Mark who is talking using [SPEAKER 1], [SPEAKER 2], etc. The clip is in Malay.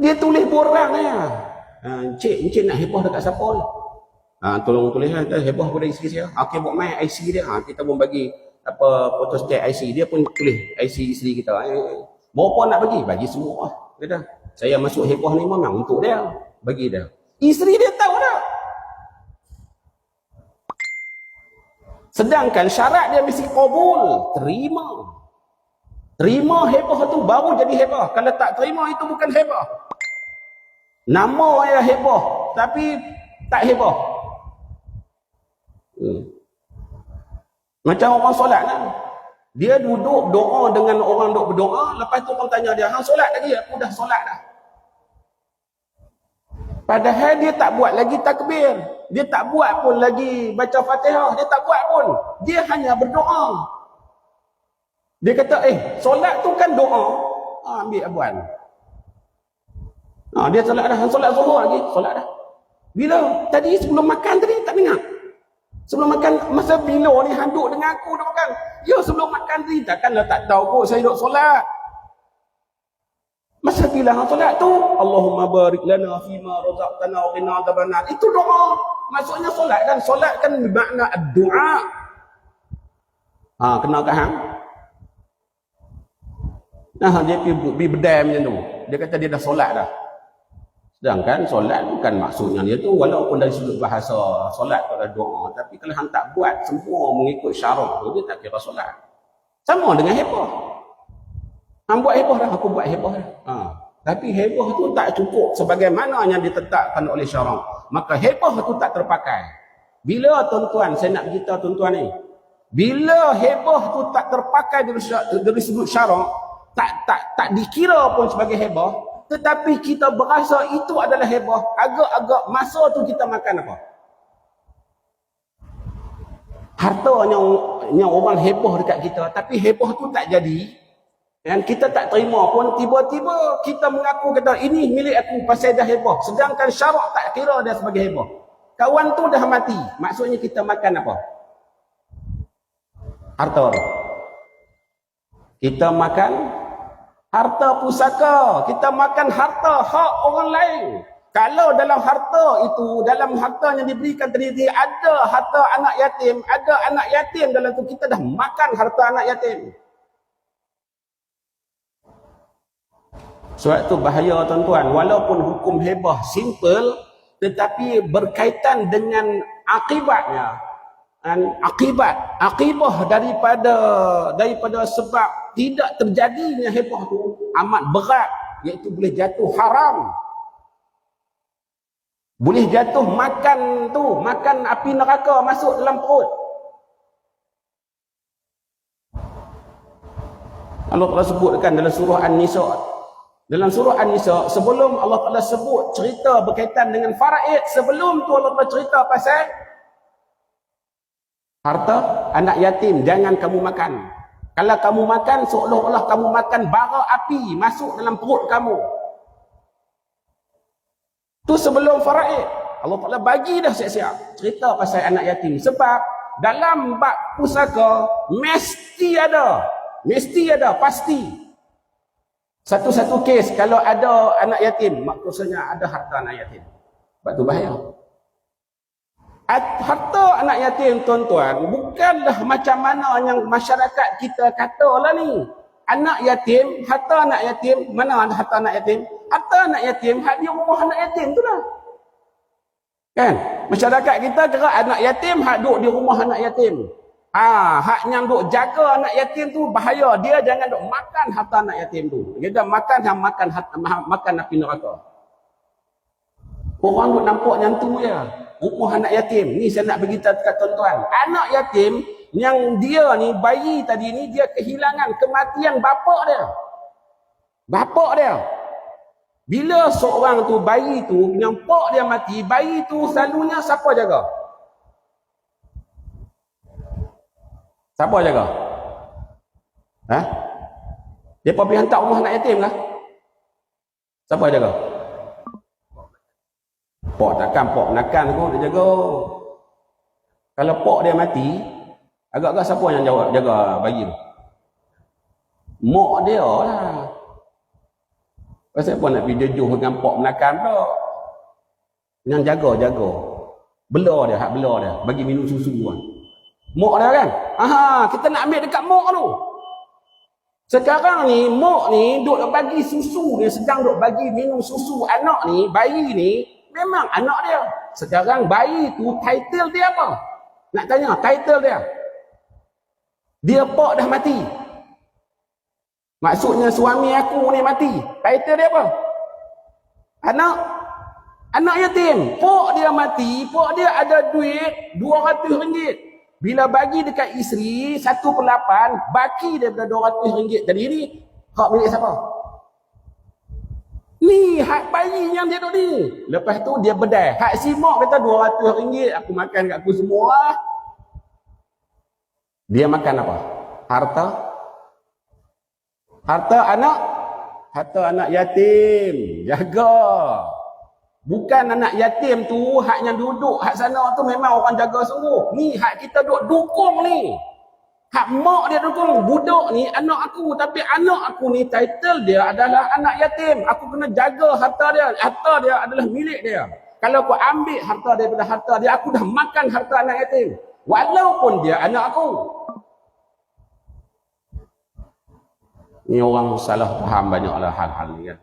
[SPEAKER 1] Dia tulis borang ya. Ha, encik, encik nak heboh dekat siapa ni? Ha, tolong tulis lah, heboh pada isteri saya. Okey, buat main IC dia. Ha, kita pun bagi apa foto state IC. Dia pun tulis IC isteri kita. Eh, berapa nak bagi? Bagi semua lah. Kata, saya masuk heboh ni memang untuk dia. Bagi dia. Isteri dia tahu tak? Sedangkan syarat dia mesti kabul. Terima. Terima heboh tu baru jadi heboh. Kalau tak terima itu bukan heboh. Nama ya heboh. Tapi tak heboh. Hmm. Macam orang solat kan. Dia duduk doa dengan orang duduk berdoa. Lepas tu orang tanya dia. Hang solat lagi? Aku dah solat dah. Padahal dia tak buat lagi takbir. Dia tak buat pun lagi baca fatihah. Dia tak buat pun. Dia hanya berdoa. Dia kata, eh, solat tu kan doa. Ha, ambil abuan. Ha, dia solat dah. Solat zuhur lagi. Solat dah. Bila? Tadi sebelum makan tadi tak dengar. Sebelum makan, masa bila ni handuk dengan aku dah makan. Ya, sebelum makan tadi takkanlah tak tahu kot saya duduk solat. Masa bila hang solat tu, Allahumma barik lana fima razaqtana wa qina adzabannar. Itu doa. Maksudnya solat kan, solat kan makna doa. Ha, kena ke hang? Nah, dia pergi bedai macam tu. Dia kata dia dah solat dah. Sedangkan solat bukan maksudnya dia tu walaupun dari sudut bahasa solat tu adalah doa, tapi kalau hang tak buat semua mengikut syarat tu dia tak kira solat. Sama dengan heboh. Hang buat heboh dah, aku buat heboh dah. Ha. Tapi heboh tu tak cukup sebagaimana yang ditetapkan oleh syarak. Maka heboh tu tak terpakai. Bila tuan-tuan, saya nak beritahu tuan-tuan ni. Bila heboh tu tak terpakai dari, sudut syarak, tak, tak, tak dikira pun sebagai heboh, tetapi kita berasa itu adalah heboh, agak-agak masa tu kita makan apa? Harta yang, yang orang heboh dekat kita, tapi heboh tu tak jadi, dan kita tak terima pun tiba-tiba kita mengaku kata ini milik aku pasal dah heboh. Sedangkan syarak tak kira dia sebagai heboh. Kawan tu dah mati. Maksudnya kita makan apa? Harta. Kita makan harta pusaka. Kita makan harta hak orang lain. Kalau dalam harta itu, dalam harta yang diberikan tadi, ada harta anak yatim, ada anak yatim dalam tu kita dah makan harta anak yatim. Sebab tu bahaya tuan-tuan. Walaupun hukum hebah simple, tetapi berkaitan dengan akibatnya. Dan akibat, akibah daripada daripada sebab tidak terjadinya hebah tu amat berat. Iaitu boleh jatuh haram. Boleh jatuh makan tu, makan api neraka masuk dalam perut. Allah telah sebutkan dalam surah An-Nisa dalam surah An-Nisa, sebelum Allah Ta'ala sebut cerita berkaitan dengan faraid, sebelum tu Allah Ta'ala cerita pasal harta anak yatim, jangan kamu makan. Kalau kamu makan, seolah-olah kamu makan bara api masuk dalam perut kamu. Tu sebelum faraid. Allah Ta'ala bagi dah siap-siap cerita pasal anak yatim. Sebab dalam bak pusaka, mesti ada. Mesti ada, pasti. Satu-satu kes kalau ada anak yatim, maksudnya ada harta anak yatim. Sebab tu bahaya. Harta anak yatim tuan-tuan bukanlah macam mana yang masyarakat kita kata lah ni. Anak yatim, harta anak yatim, mana ada harta anak yatim? Harta anak yatim, hak dia rumah anak yatim tu lah. Kan? Masyarakat kita kira anak yatim, hak duduk di rumah anak yatim. Ah, hak yang duk jaga anak yatim tu bahaya. Dia jangan duk makan harta anak yatim tu. Dah makan yang makan harta, makan api neraka. Orang duk nampak yang tu ya. Rumah anak yatim. Ni saya nak beritahu dekat tuan-tuan. Anak yatim yang dia ni bayi tadi ni dia kehilangan kematian bapak dia. Bapak dia. Bila seorang tu bayi tu yang pak dia mati, bayi tu selalunya siapa jaga? Siapa jaga? Ha? Dia pergi hantar rumah anak yatim kah? Siapa jaga? Pok takkan, pok nakkan tu dia jaga. Kalau pok dia mati, agak-agak siapa yang jaga, jaga bayi tu? Mak dia lah. Pasal apa nak pergi jejuh dengan pok menakan pula. Yang jaga-jaga. Bela dia, hak bela dia. Bagi minum susu kan. Mok dia kan? Aha, kita nak ambil dekat mok tu. Sekarang ni, mok ni duk bagi susu ni, sedang duk bagi minum susu anak ni, bayi ni, memang anak dia. Sekarang bayi tu, title dia apa? Nak tanya, title dia. Dia pok dah mati. Maksudnya suami aku ni mati. Title dia apa? Anak. Anak yatim. Pok dia mati, pok dia ada duit RM200. Bila bagi dekat isteri satu per lapan, baki daripada RM200 tadi ni, hak milik siapa? Ni hak bayi yang dia duduk ni. Lepas tu dia bedai. Hak si mak kata RM200, aku makan kat aku semua. Dia makan apa? Harta? Harta anak? Harta anak yatim. Jaga. Bukan anak yatim tu, hak yang duduk, hak sana tu memang orang jaga sungguh. Ni hak kita duduk dukung ni. Hak mak dia dukung, budak ni anak aku. Tapi anak aku ni title dia adalah anak yatim. Aku kena jaga harta dia. Harta dia adalah milik dia. Kalau aku ambil harta daripada harta dia, aku dah makan harta anak yatim. Walaupun dia anak aku. Ni orang salah faham banyaklah hal-hal ni kan.